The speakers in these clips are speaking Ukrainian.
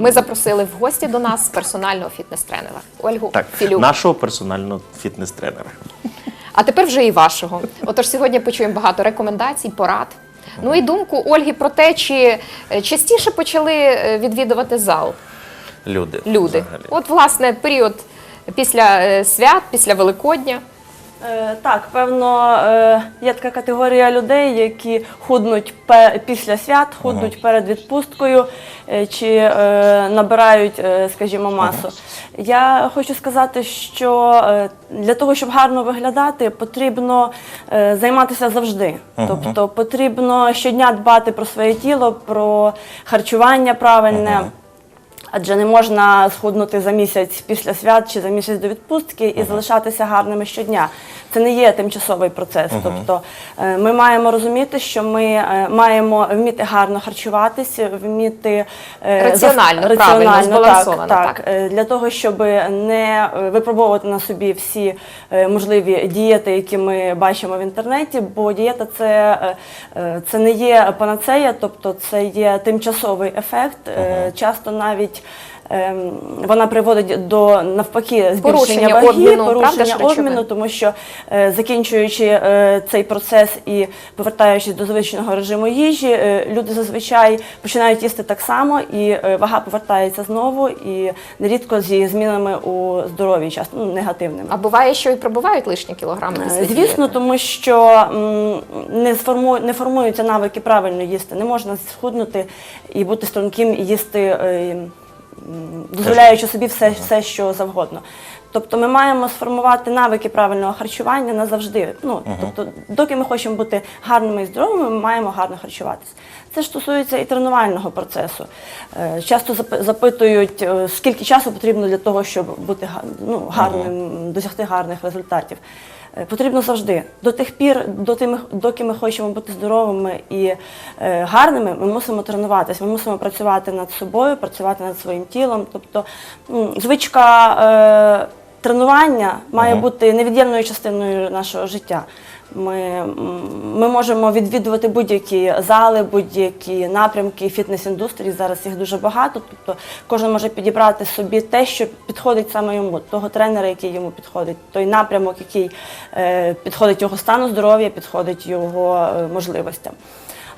Ми запросили в гості до нас персонального фітнес-тренера Ольгу Так, Філюк. нашого персонального фітнес-тренера. А тепер вже і вашого. Отож, сьогодні почуємо багато рекомендацій, порад. Ну і думку Ольги про те, чи е, частіше почали е, відвідувати зал Люди. люди. взагалі. От, власне, період після е, свят, після Великодня. Е, Так, певно, е, є така категорія людей, які худнуть пе- після свят, худнуть перед відпусткою е, чи е, набирають, е, скажімо, масу. Я хочу сказати, що е, для того, щоб гарно виглядати, потрібно е, займатися завжди. Тобто потрібно щодня дбати про своє тіло, про харчування правильне. Адже не можна схуднути за місяць після свят чи за місяць до відпустки і залишатися гарними щодня. Це не є тимчасовий процес. Тобто е, ми маємо розуміти, що ми е, маємо вміти гарно харчуватись, вміти е, Раціонально, зас- правильно, збалансовано, Так, так. так. Для того, щоб не випробовувати на собі всі можливі дієти, які ми бачимо в інтернеті, бо дієта це, це не є панацея, тобто це є тимчасовий ефект. Часто навіть вона приводить до навпаки збільшення ваги, обміну, порушення речовин? обміну, тому що е, закінчуючи е, цей процес і повертаючись до звичного режиму їжі, е, люди зазвичай починають їсти так само, і вага повертається знову, і нерідко зі змінами у здоров'ї, часто ну, негативними. А буває, що і пробувають лишні кілограми Звісно, тому що не, сформу, не формуються навики правильно їсти. Не можна схуднути і бути струнким і їсти, дозволяючи собі все, все, що завгодно. Тобто ми маємо сформувати навики правильного харчування назавжди. Ну, тобто, доки ми хочемо бути гарними і здоровими, ми маємо гарно харчуватися. Це ж стосується і тренувального процесу. Е, Часто зап- запитують, е, скільки часу потрібно для того, щоб бути ну, гарним, досягти гарних результатів. Е, Потрібно завжди. До тих пір, до тим, доки ми хочемо бути здоровими і е, гарними, ми мусимо тренуватися, ми мусимо працювати над собою, працювати над своїм тілом. Тобто звичка е, тренування має бути невід'ємною частиною нашого життя. Ми, ми можемо відвідувати будь-які зали, будь-які напрямки фітнес-індустрії. Зараз їх дуже багато. Тобто кожен може підібрати собі те, що підходить саме йому, того тренера, який йому підходить, той напрямок, який е, підходить його стану здоров'я, підходить його е, можливостям.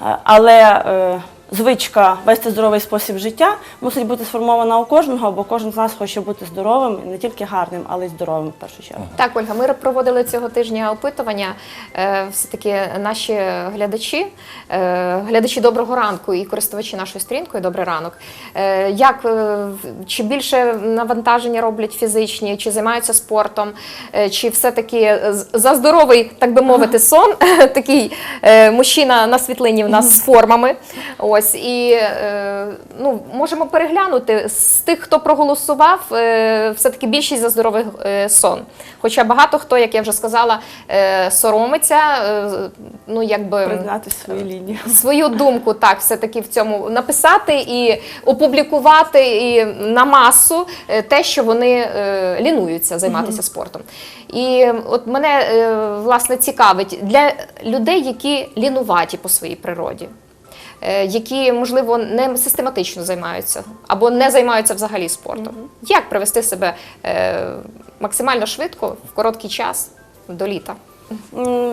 Е, Але е, звичка вести здоровий спосіб життя мусить бути сформована у кожного, бо кожен з нас хоче бути здоровим, не тільки гарним, але й здоровим в першу чергу. Так, Ольга, ми проводили цього тижня опитування. Е, Все-таки наші глядачі, е, глядачі доброго ранку і користувачі нашою сторінкою Добрий ранок. е, Як чи більше навантаження роблять фізичні, чи займаються спортом, чи все-таки за здоровий, так би мовити, сон, такий мужчина на світлині в нас з формами. Ось і е, ну, можемо переглянути з тих, хто проголосував, е, все-таки більшість за здоровий е, сон. Хоча багато хто, як я вже сказала, соромиться, ну якби Признати свої лінії. свою думку так все-таки в цьому написати і опублікувати і на масу те, що вони лінуються займатися спортом. І от мене власне цікавить для людей, які лінуваті по своїй природі. Е, Які можливо не систематично займаються або не займаються взагалі спортом. Як привести себе е, максимально швидко в короткий час до літа?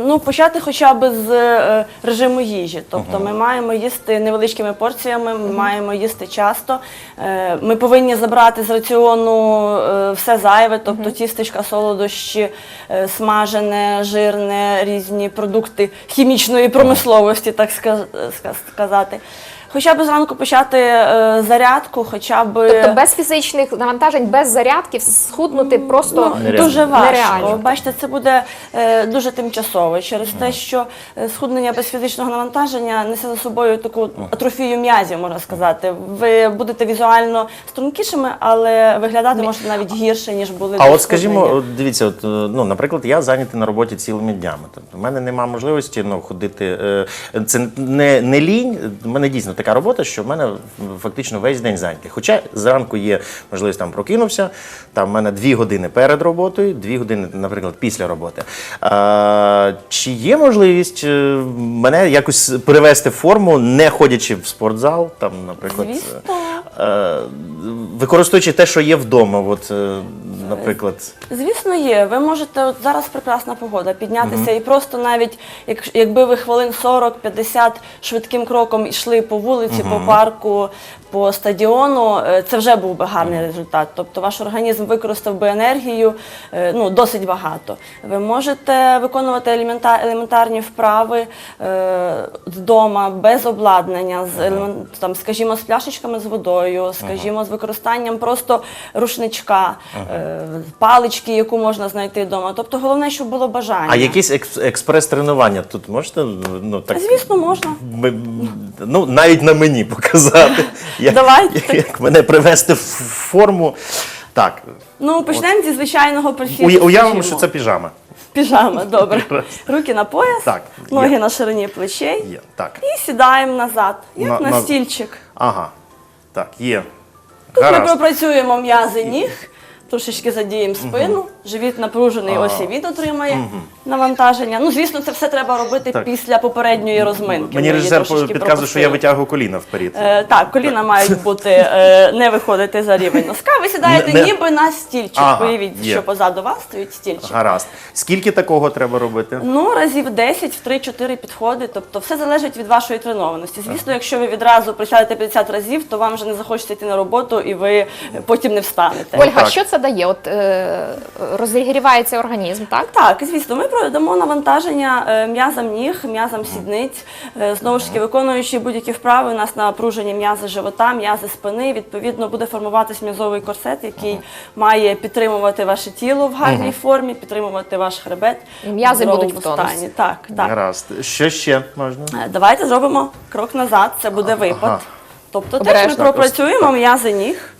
Ну, почати хоча б з е, режиму їжі. Тобто ми маємо їсти невеличкими порціями, ми маємо їсти часто. Е, Ми повинні забрати з раціону е, все зайве, тобто тістечка, солодощі, е, смажене, жирне, різні продукти хімічної промисловості, так ска- ска- сказати. Хоча б зранку почати е, зарядку, хоча б Тобто без фізичних навантажень, без зарядки схуднути просто Ну, Нереально. дуже важко. Нереально. Бачите, це буде е, дуже тимчасово через те, що е, схуднення без фізичного навантаження несе за собою таку атрофію м'язів, можна сказати. Ви будете візуально стрункішими, але виглядати можете навіть гірше, ніж були. А до от скажімо, схуднення. от дивіться, от е, ну, наприклад, я зайнятий на роботі цілими днями. Тобто, в мене немає можливості ну, ходити. е, Це не, не лінь. У мене дійсно така робота, що в мене фактично весь день зайнятий. Хоча зранку є можливість там прокинувся, там в мене дві години перед роботою, дві години, наприклад, після роботи. А, чи є можливість е, мене якось привести в форму, не ходячи в спортзал, там, наприклад, Звісно. е, використовуючи те, що є вдома, от, е, наприклад. Звісно, є. Ви можете от зараз прекрасна погода піднятися і просто навіть як, якби ви хвилин 40-50 швидким кроком йшли по вулиці, по парку, по стадіону, е, це вже був би гарний результат. Тобто ваш організм використав би енергію е, ну, досить багато. Ви можете виконувати елемента- елементарні вправи е, вдома без обладнання, з елемент- там, скажімо, з пляшечками з водою, скажімо, з використанням просто рушничка, е, палички, яку можна знайти вдома. Тобто головне, щоб було бажання. А якісь екс- експрес-тренування тут можете? Ну, так, Звісно, можна. ну, навіть на мені показати. Як, Давайте. Як мене привести в форму. Так, Ну, почнемо зі звичайного присіду. уявимо, що це піжама. піжама. Добре. Руки на пояс, Так, ноги є. на ширині плечей. Є. Так. І сідаємо назад, як На- на, на- стільчик. Ага. Так, є. Тут ми пропрацюємо м'язи ніг, трошечки задіємо спину, живіт напружений, ось і від отримає навантаження. Ну, звісно, це все треба робити Так. після попередньої розминки. Мені її режисер трошечки підказує, що я пропустили. витягую коліна вперед. Е, так, коліна мають бути е, не виходити за рівень носка. Ви сідаєте Не- не- ніби на стільчик. Ага, Уявіть, є. що позаду вас стоїть стільчик. Гаразд. Скільки такого треба робити? Ну, разів 10 в 3-4 підходи. Тобто все залежить від вашої тренованості. Звісно, якщо ви відразу присядете 50 разів, то вам вже не захочеться йти на роботу і ви потім не встанете. Ольга, так. що це дає? От е, розігрівається організм, так? Так, звісно, ми проведемо навантаження е, м'язам ніг, м'язам сідниць. Е, Знову ж таки, виконуючи будь-які вправи, у нас напружені м'язи живота, м'язи спини. Відповідно, буде формуватись м'язовий корсет, який має підтримувати ваше тіло в гарній формі, підтримувати ваш хребет. І м'язи будуть в тонусі. стані. Так, так. Гаразд. Що ще можна? Е, Давайте зробимо крок назад, це буде випад. Ага. Тобто теж ми пропрацюємо м'язи ніг.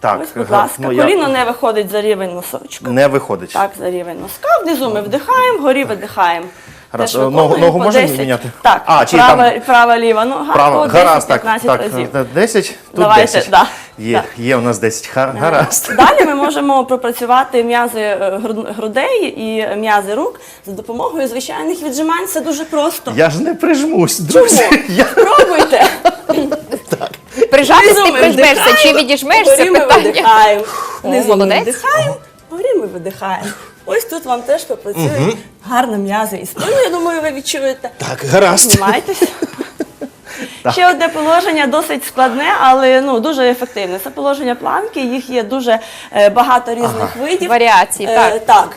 Так, Ось, будь ласка, ну, я- коліно не виходить за рівень носочка. не виходить. Так, за рівень носка. Внизу ми вдихаємо, вгорі видихаємо. Гаразд. Теж Ногу- виконуємо ногу по можна 10. міняти? Так, А, чи права, там- права, ліва нога Право, по гаразд, так, 10-15 так, разів. так, 10, тут Давайте, 10. да, Є, є у нас 10. Ха- Гаразд. Далі ми можемо пропрацювати м'язи е, груд- грудей і м'язи рук за допомогою звичайних віджимань. Це дуже просто. Я ж не прижмусь, друзі. Я... Пробуйте. Прижатись ти прижмешся чи вдихаємо, відіжмешся? вгорі ми Питання. видихаємо. О, молодець. вдихаємо, вгорі видихаємо. Ось тут вам теж попрацюють гарно м'язи і спину, я думаю, ви відчуєте. Так, гаразд. Ще одне положення досить складне, але ну дуже ефективне. Це положення планки. Їх є дуже е, багато різних видів. Варіацій, Е, так. так.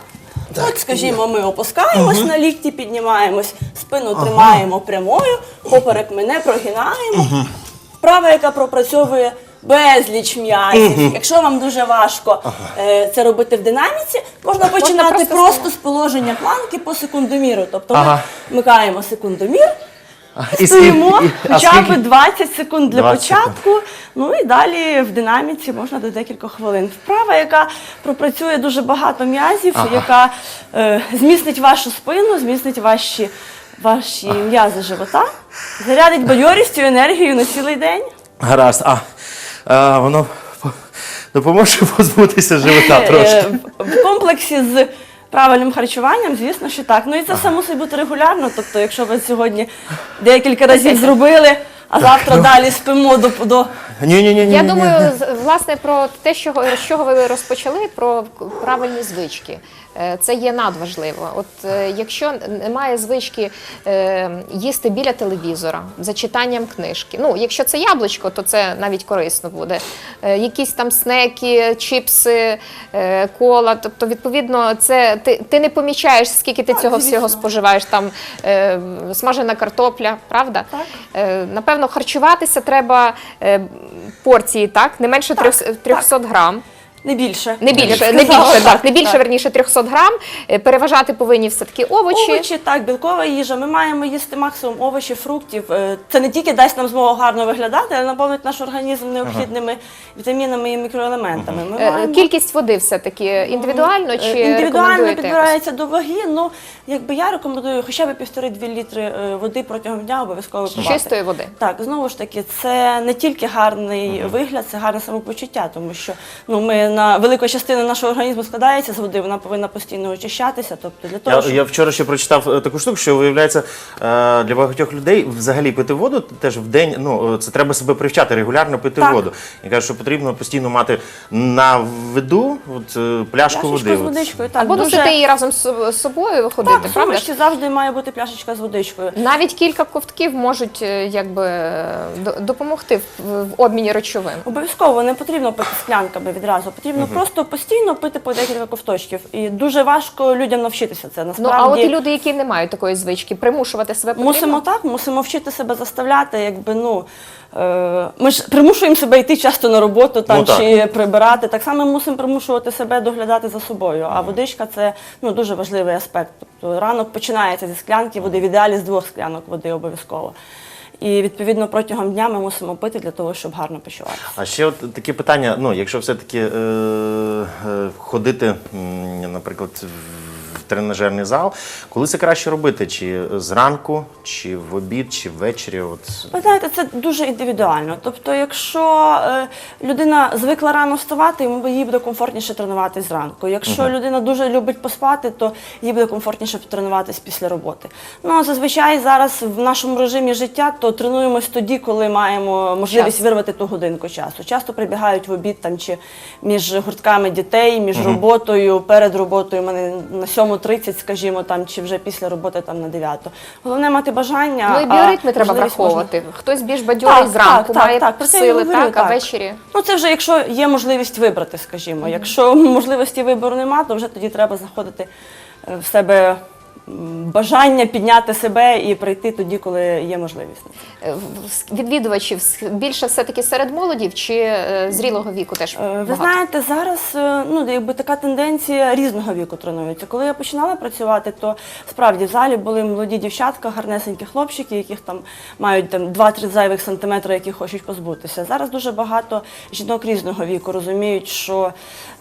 От, скажімо, ми опускаємось на лікті, піднімаємось, спину тримаємо прямою, поперек ми не прогинаємо. Вправа, яка пропрацьовує безліч м'язів. Якщо вам дуже важко е, це робити в динаміці, можна починати просто просто, з положення планки по секундоміру. Тобто Ага. ми вмикаємо секундомір, І Стоїмо скільки- і- а хоча скільки- б 20 секунд для 20 секунд. початку. Ну і далі в динаміці можна до декількох хвилин. Вправа, яка пропрацює дуже багато м'язів, яка е, зміцнить вашу спину, зміцнить ваші, ваші м'язи живота, зарядить бадьорістю, енергією на цілий день. Гаразд. А, а воно допоможе позбутися живота Е, трошки. в- комплексі з правильним харчуванням, звісно, що так. Ну і це все мусить бути регулярно. Тобто, якщо ви сьогодні декілька разів зробили, а завтра далі спимо до, до Ні, ні, ні, ні. Я думаю, з- власне про те, що з чого ви розпочали, про правильні звички. Е, Це є надважливо. От е, якщо немає звички е, їсти біля телевізора за читанням книжки. Ну, якщо це яблучко, то це навіть корисно буде. Якісь там снеки, чіпси, кола. Тобто, відповідно, це ти, ти не помічаєш, скільки ти цього всього споживаєш. Там смажена картопля, правда? Так. Напевно, харчуватися треба порції, так? Не менше Так, 300 300 грам. Не більше. Не більше, не більше, так, не більше, так. верніше 300 грам. Е, Переважати повинні все-таки овочі. Овочі, так, білкова їжа. Ми маємо їсти максимум овочів, фруктів. Е, Це не тільки дасть нам змогу гарно виглядати, але наповнить наш організм необхідними вітамінами і мікроелементами. Ми Е, маємо- Кількість води все-таки індивідуально чи Е, індивідуально рекомендуєте якось? підбирається до ваги. Ну якби я рекомендую хоча б півтори-дві літри е, води протягом дня обов'язково пивати. Чистої води. Так, знову ж таки, це не тільки гарний вигляд, це гарне самопочуття, тому що ну ми частина, велика частина нашого організму складається з води, вона повинна постійно очищатися. Тобто для того, Я, щоб... я вчора ще прочитав е, таку штуку, що виявляється е, для багатьох людей взагалі пити воду теж в день. Ну е, це треба себе привчати регулярно пити Так. воду. Я кажу, що потрібно постійно мати на виду от, е, пляшку Пляшечку води. з От. водичкою. Так, Або дуже... носити її разом з з собою ходити, Так, в правда? сумочці завжди має бути пляшечка з водичкою. Навіть кілька ковтків можуть е, якби е, до- допомогти в, в обміні речовин. Обов'язково не потрібно пити склянками відразу, потрібно просто постійно пити по декілька ковточків. І дуже важко людям навчитися це. Ну Насправді а от і люди, які не мають такої звички, примушувати себе потрібно? мусимо так, мусимо вчити себе заставляти, якби ну. Е, ми ж примушуємо себе йти часто на роботу там Ну, так. чи прибирати. Так само мусимо примушувати себе доглядати за собою. А водичка це ну дуже важливий аспект. Тобто ранок починається зі склянки води, в ідеалі з двох склянок води обов'язково. І відповідно протягом дня ми мусимо пити для того, щоб гарно почуватися. А ще от таке питання: ну, якщо все-таки е, е, ходити, наприклад, в тренажерний зал, коли це краще робити? Чи зранку, чи в обід, чи ввечері? От Ви знаєте, це дуже індивідуально. Тобто, якщо е, людина звикла рано вставати, йому їй буде комфортніше тренуватись зранку. Якщо людина дуже любить поспати, то їй буде комфортніше тренуватись після роботи. Ну а зазвичай зараз в нашому режимі життя то тренуємось тоді, коли маємо можливість Час. вирвати ту годинку часу. Часто прибігають в обід там чи між гуртками дітей, між роботою, перед роботою. У мене на 7.30, скажімо, там чи вже після роботи там на 9. Головне мати бажання. Ну і а біоритми треба враховувати. можна-. Хтось більш бадьорий зранку, так, має так, про сили, говорю, так, а ввечері. Ну це вже якщо є можливість вибрати, скажімо. Якщо можливості вибору нема, то вже тоді треба знаходити е, в себе бажання підняти себе і прийти тоді, коли є можливість. Е, Відвідувачів більше все-таки серед молодів чи е, зрілого віку теж Е, Ви знаєте, зараз ну якби така тенденція різного віку тренується. Коли я починала працювати, то справді в залі були молоді дівчатка, гарнесенькі хлопчики, яких там мають там 2-3 зайвих сантиметри, які хочуть позбутися. Зараз дуже багато жінок різного віку розуміють, що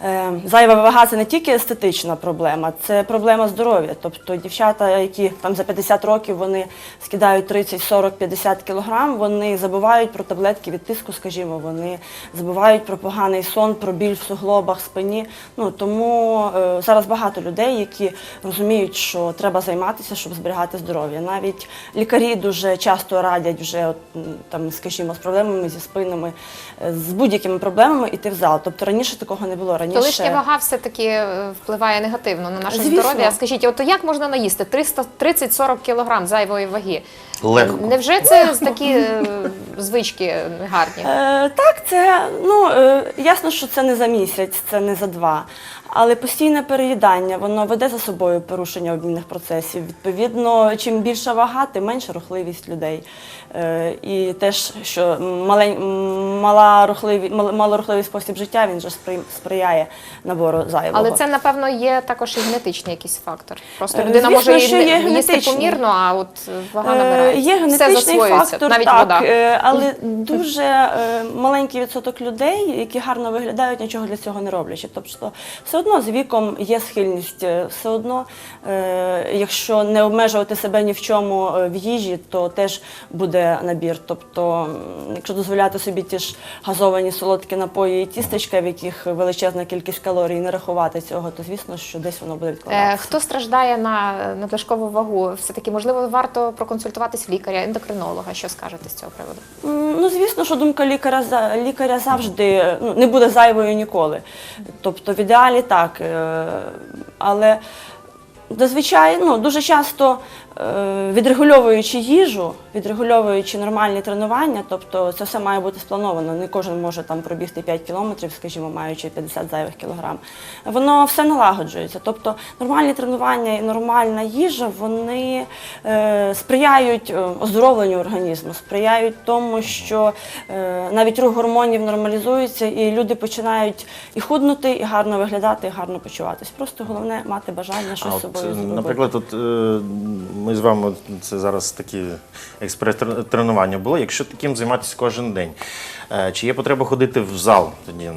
е, зайва вага це не тільки естетична проблема, це проблема здоров'я. Тобто дівчата, які там за 50 років вони скидають 30, 40, 50 кілограм, вони забувають про таблетки від тиску, скажімо, вони забувають про поганий сон, про біль в суглобах, спині. Ну тому е, зараз багато людей, які розуміють, що треба займатися, щоб зберігати здоров'я. Навіть лікарі дуже часто радять вже от, там, скажімо, з проблемами зі спинами, е, з будь-якими проблемами йти в зал. Тобто раніше такого не було. Раніше То лишня вага все-таки е, впливає негативно на наше Звісно. здоров'я. Скажіть, от як можна наїсти 330-40 кілограм зайвої ваги? Легко. Невже це такі е, звички гарні? Е, так, це ну е, ясно, що це не за місяць, це не за два. Але постійне переїдання воно веде за собою порушення обмінних процесів. Відповідно, чим більша вага, тим менша рухливість людей. Е, і теж, що малень, мала рухливі, мал- малорухливий спосіб життя він же спри- сприяє набору зайвого. Але це, напевно, є також і генетичний якийсь фактор. Просто Е, людина звісно, може що є їсти помірно, а от е, вага Е, набирає. Є генетичний фактор, навіть так, вода. е, але дуже е, маленький відсоток людей, які гарно виглядають, нічого для цього не роблячи. Тобто, все одно з віком є схильність, е, все одно, е, якщо не обмежувати себе ні в чому е, в їжі, то теж буде набір. Тобто, якщо дозволяти собі ті ж газовані солодкі напої і тістечка, в яких величезна кількість калорій, не рахувати цього, то звісно, що десь воно буде Е, відкладатися. Хто страждає на надлишкову вагу? Все-таки, можливо, варто проконсультуватись в лікаря, ендокринолога. Що скажете з цього приводу? Ну, звісно, що думка лікаря лікаря завжди ну, не буде зайвою ніколи. Тобто, в ідеалі так. е, Але зазвичай ну, дуже часто відрегульовуючи їжу, відрегульовуючи нормальні тренування, тобто це все має бути сплановано. Не кожен може там пробігти 5 кілометрів, скажімо, маючи 50 зайвих кілограм. Воно все налагоджується. Тобто нормальні тренування і нормальна їжа вони е, сприяють е, оздоровленню організму, сприяють тому, що е, навіть рух гормонів нормалізується, і люди починають і худнути, і гарно виглядати, і гарно почуватись. Просто головне мати бажання щось з собою е, зробити. наприклад, от, е, ми з вами це зараз такі експрес-тренування було. Якщо таким займатися кожен день, чи є потреба ходити в зал тоді?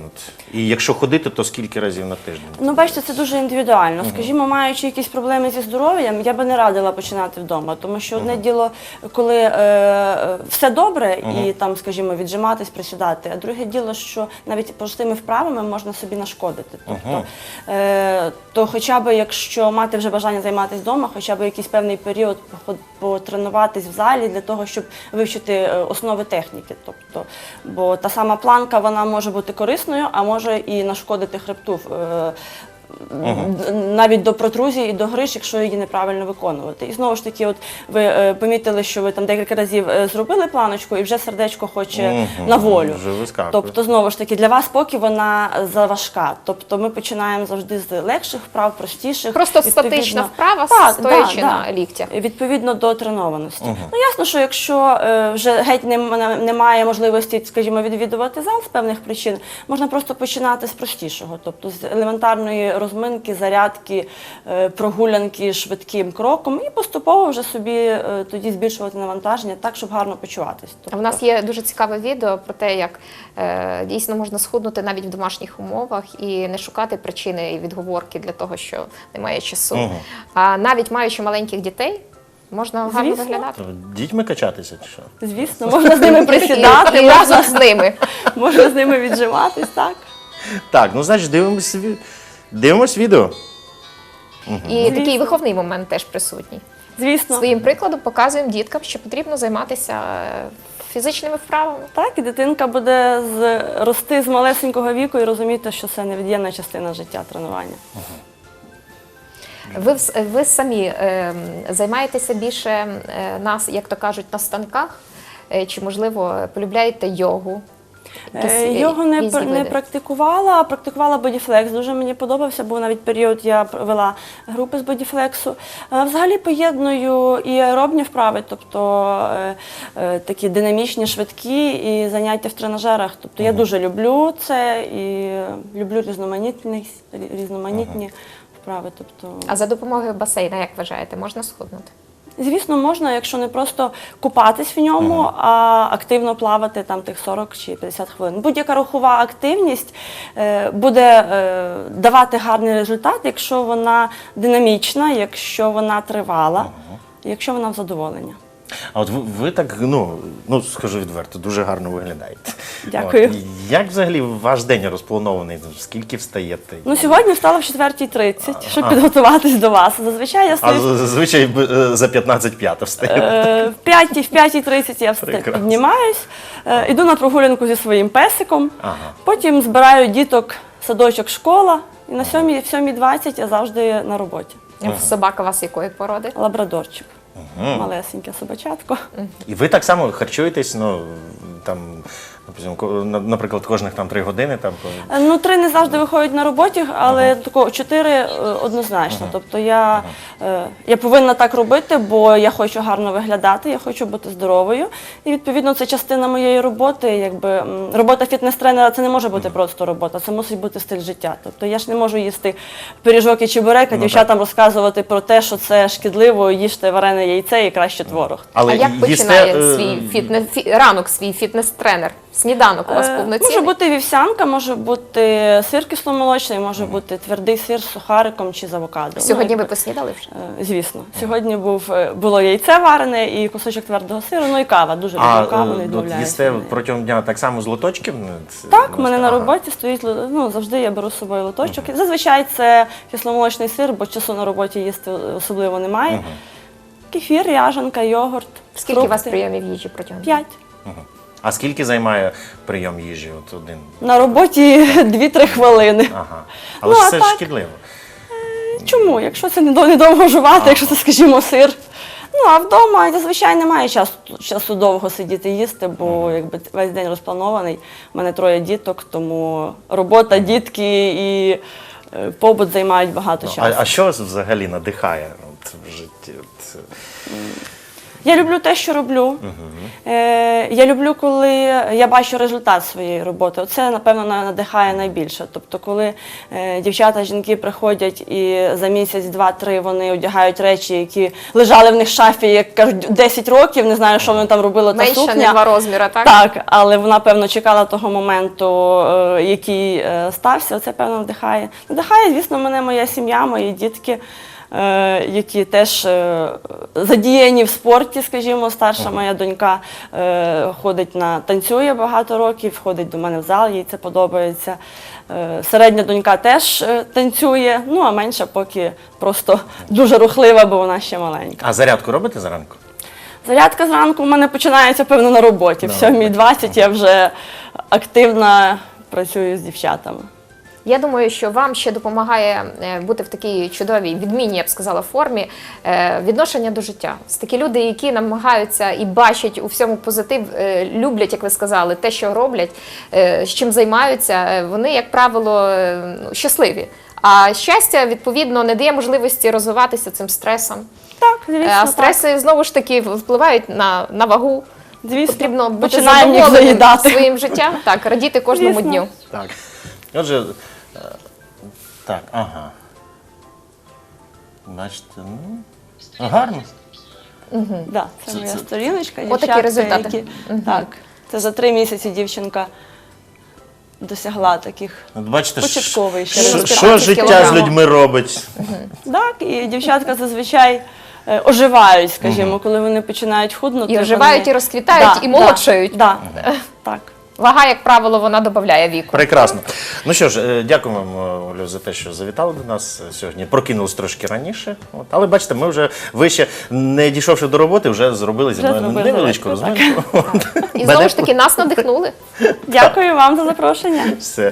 І якщо ходити, то скільки разів на тиждень? Ну, бачите, це дуже індивідуально. Скажімо, маючи якісь проблеми зі здоров'ям, я би не радила починати вдома, тому що одне діло, коли е, е, все добре, і там, скажімо, віджиматись, присідати, а друге діло, що навіть простими вправами можна собі нашкодити. Тобто, е, то хоча б якщо мати вже бажання займатися вдома, хоча б якийсь певний період потренуватись в залі для того, щоб вивчити е, основи техніки. Тобто, бо та сама планка вона може бути корисною, а може і нашкодити хребту. Д- навіть до протрузії і до гриш, якщо її неправильно виконувати. І знову ж таки, от ви е, помітили, що ви там декілька разів е, зробили планочку, і вже сердечко хоче Мгм, на волю. вже вискакує. Тобто, знову ж таки, для вас поки вона заважка. Тобто ми починаємо завжди з легших вправ, простіших. Просто Відповідно- статична вправа, Так, стоячи да, на да. ліктях. Відповідно до тренованості. Ну ясно, що якщо е, вже геть нем- немає можливості, скажімо, відвідувати зал з певних причин, можна просто починати з простішого, тобто з елементарної розминки, зарядки, е, прогулянки швидким кроком, і поступово вже собі е, тоді збільшувати навантаження так, щоб гарно почуватись. Тобто, У нас є дуже цікаве відео про те, як е, дійсно можна схуднути навіть в домашніх умовах і не шукати причини і відговорки для того, що немає часу. Мгм. А навіть маючи маленьких дітей, можна гарно Звісно. виглядати. Дітьми качатися чи що? звісно, можна з ними присідати, можна, з ними. можна з ними віджиматись, так. Так, ну значить, дивимось, ві- дивимось відео. І такий виховний момент теж присутній. Звісно. Своїм прикладом показуємо діткам, що потрібно займатися е, фізичними вправами. Так, і дитинка буде з, рости з малесенького віку і розуміти, що це невід'ємна частина життя тренування. Ви, вс- ви самі е, займаєтеся більше е, нас, як то кажуть, на станках, Е, чи можливо полюбляєте йогу? Якісь, Е, е, Його не, різні не види? практикувала, а практикувала бодіфлекс. Дуже мені подобався, був навіть період, я вела групи з бодіфлексу. Е, Взагалі поєдную і аеробні вправи, тобто е, такі динамічні, швидкі, і заняття в тренажерах. Тобто я дуже люблю це і люблю різноманітні, різноманітні вправи. Тобто, А за допомогою басейна, як вважаєте, можна схуднути? Звісно, можна, якщо не просто купатись в ньому, а активно плавати там тих 40 чи 50 хвилин. Будь-яка рухова активність е, буде е, давати гарний результат, якщо вона динамічна, якщо вона тривала, якщо вона в задоволення. А от ви, ви так, ну, ну скажу відверто, дуже гарно виглядаєте. Дякую. От, як взагалі ваш день розпланований? Скільки встаєте? Ну, сьогодні встала в 4.30, щоб підготуватись до вас. Зазвичай я А стою з- зазвичай е, за 15-5 встаєте. Е, В 5, в 5.30 я вста- Прекрасно. піднімаюсь, е, іду на прогулянку зі своїм песиком, Ага. потім збираю діток, садочок, школа, і на 7, в 7.20 я завжди на роботі. Собака у вас якої породи? Лабрадорчик. Малесеньке собачатко. І ви так само харчуєтесь, ну там, наприклад, кожних там 3 години там. коли- Е, Ну, три не завжди виходять на роботі, але тако чотири е, однозначно. Тобто я, е, я повинна так робити, бо я хочу гарно виглядати, я хочу бути здоровою. І відповідно це частина моєї роботи. Якби робота фітнес-тренера це не може бути просто робота, це мусить бути стиль життя. Тобто я ж не можу їсти пиріжок і чебурек, а дівчатам розказувати про те, що це шкідливо, їжте варене яйце і краще творог. Але а як їсте, починає свій фітнес фі- ранок, свій фітнес-тренер? Сніданок у вас Е, повноцінний? Може бути вівсянка, може бути сир кисломолочний, може бути твердий сир з сухариком чи з авокадо. Сьогодні Ну, ви поснідали вже? е, Звісно, сьогодні був е, було яйце варене і кусочок твердого сиру, ну і кава. Дуже А люблю каву, е, не от відмовляюся. їсте протягом дня так само з лоточків? Ну, це- Так, в мене на ага. роботі стоїть ло- ну, завжди я беру з собою лоточок. Зазвичай це кисломолочний сир, бо часу на роботі їсти особливо немає. Кефір, ряжанка, йогурт. Скільки у вас фрукти. прийомів їжі протягом? П'ять. А скільки займає прийом їжі? От один. На роботі 2-3 хвилини. Ага. Але Ну, ж це так? шкідливо. Чому? Якщо це недовго, жувати, якщо це, скажімо, сир. Ну, а вдома зазвичай немає часу, часу довго сидіти їсти, бо якби весь день розпланований. У мене троє діток, тому робота, дітки і е, побут займають багато Ну, часу. а, а що взагалі надихає от, в житті? Я люблю те, що роблю. Е, я люблю, коли я бачу результат своєї роботи. Оце, напевно, на- надихає найбільше. Тобто, коли е, дівчата, жінки приходять і за місяць, два-три вони одягають речі, які лежали в них в шафі, як кажуть, 10 років, не знаю, що вони там робили та Менше, сукня. не два розміри, так? Так, але вона, певно, чекала того моменту, е, який е, стався. Це, певно, надихає. Надихає, звісно, мене моя сім'я, мої дітки, які теж е, задіяні в спорті, скажімо, старша моя донька е, ходить на танцює багато років, ходить до мене в зал, їй це подобається. Е, Середня донька теж е, танцює, ну а менша поки просто дуже рухлива, бо вона ще маленька. А зарядку робите зранку? Зарядка зранку у мене починається, певно, на роботі. В На 7.20 я вже активно працюю з дівчатами. Я думаю, що вам ще допомагає е, бути в такій чудовій, відмінній, я б сказала, формі е, відношення до життя. Це такі люди, які намагаються і бачать у всьому позитив, е, люблять, як ви сказали, те, що роблять, з чим займаються. Вони, як правило, ну, щасливі. А щастя, відповідно, не дає можливості розвиватися цим стресом. Так, звісно, А стреси знову ж таки впливають на, на вагу. так. Звісно, Потрібно бути задоволеним своїм життям, так, радіти кожному Звісно. дню. Так. Отже, так, ага. Бачите, ну, гарно. Да, це, Це- моя це- сторіночка. Отакі дівчатка, результати. Які... Так, це за три місяці дівчинка досягла таких. От бачите, Початковий ще що, що життя з кілограмів. людьми робить. Так, і дівчатка зазвичай е, оживають, скажімо, коли вони починають худнути. І оживають, вони- і розквітають, і молодшають. Да, да, так. Вага, як правило, вона додає віку. Прекрасно. Ну що ж, е, дякуємо вам, Олю, за те, що завітали до нас е, сьогодні. Прокинулись трошки раніше. От. Але бачите, ми вже вище, не дійшовши до роботи, вже зробили зі мною невеличку розминку. І знову ж таки нас надихнули. Дякую вам за запрошення. Все.